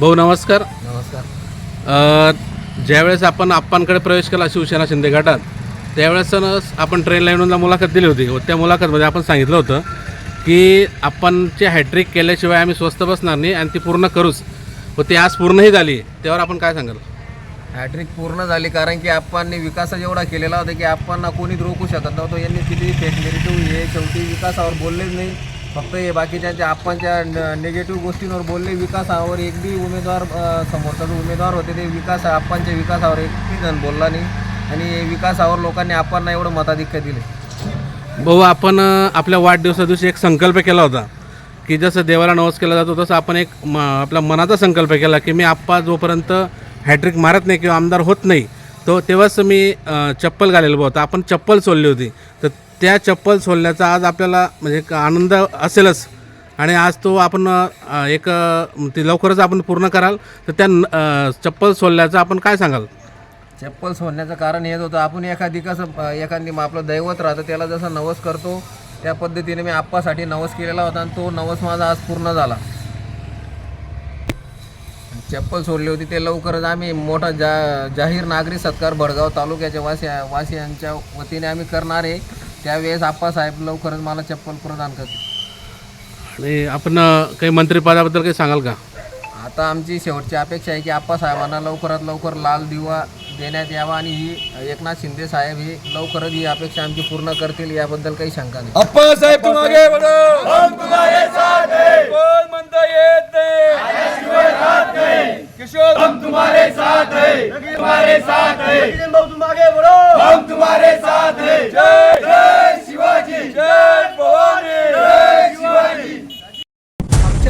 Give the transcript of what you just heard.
भाऊ नमस्कार. नमस्कार. अ, ज्यावेळेस आपण आप्पांकडे प्रवेश केला शिवसेना शिंदे गटात त्यावेळेस न आपण ट्रेन लाईनला मुलाखत दिली होती. व त्या मुलाखतमध्ये आपण सांगितलं होतं की आपणची हॅट्रिक केल्याशिवाय आम्ही स्वस्त बसणार नाही आणि ती पूर्ण करूच. व ती आज पूर्णही झाली. त्यावर आपण काय सांगाल? हॅट्रिक पूर्ण झाली कारण की आप्पांनी विकास एवढा केलेला होता की आप्पांना कोणीच रोखू शकत नव्हतं. यांनी किती फेक नेगेटिव्ह हे शेवटी विकासावर बोललेच नाही. फक्त हे बाकीच्या ज्या आप्पांच्या निगेटिव्ह गोष्टींवर बोलले विकासावर एक बी उमेदवार समोरचा जो उमेदवार होते ते विकास आप्पांच्या विकासावर एक बी जण बोलला नाही. आणि विकासावर लोकांनी आपणना एवढं मताधिक्य दिले. भाऊ आपण आपल्या वाढदिवसा दिवशी एक संकल्प केला होता की जसं देवाला नवस केला जातो तसं आपण एक म आपला मनाचा संकल्प केला की मी आप्पा जोपर्यंत हॅट्रिक मारत नाही किंवा आमदार होत नाही तो तेव्हाच मी चप्पल घालेलो होता आपण चप्पल सोडली होती तर त्या चप्पल सोलण्याचा आज आपल्याला म्हणजे एक आनंद असेलच. आणि आज तो आपण एक ते ती लवकरच आपण पूर्ण कराल. तर त्या न- चप्पल सोलल्याचं आपण काय सांगाल? चप्पल सोडण्याचं कारण हेच होतं. आपण एखादी कसं एखादी मग आपलं दैवत राहतं त्याला जसं नवस करतो त्या पद्धतीने मी आप्पासाठी नवस केलेला होता आणि तो नवस माझा आज पूर्ण झाला. चप्पल सोडली होती ते लवकरच आम्ही मोठा जा जाहीर नागरी सत्कार भडगाव तालुक्याच्या वासी वासियांच्या वतीने आम्ही करणार आहे. त्यावेळेस आप्पासाहेब लवकरच मला चप्पल प्रदान करतील. आणि आपण अ, काही मंत्रिपदाबद्दल काही सांगाल का? आता आमची शेवटची अपेक्षा आहे की आप्पासाहेबांना लवकरात लवकर लाल दिवा देण्यात यावा आणि ही एकनाथ शिंदे साहेब ही लवकरच ही अपेक्षा आमची पूर्ण करतील याबद्दल काही शंका नाही. अप्पा साहेब तुम आगे बढ़ो हम तुम्हारे साथ हैं कोण म्हणता येत नाही. किशोर हम तुम्हारे साथ हैं. तुम्हारे साथ हैं तुम आगे बढ़ो हम तुम्हारे साथ हैं जय जय शिवाजी जय भवानी जय शिवाजी आमच्या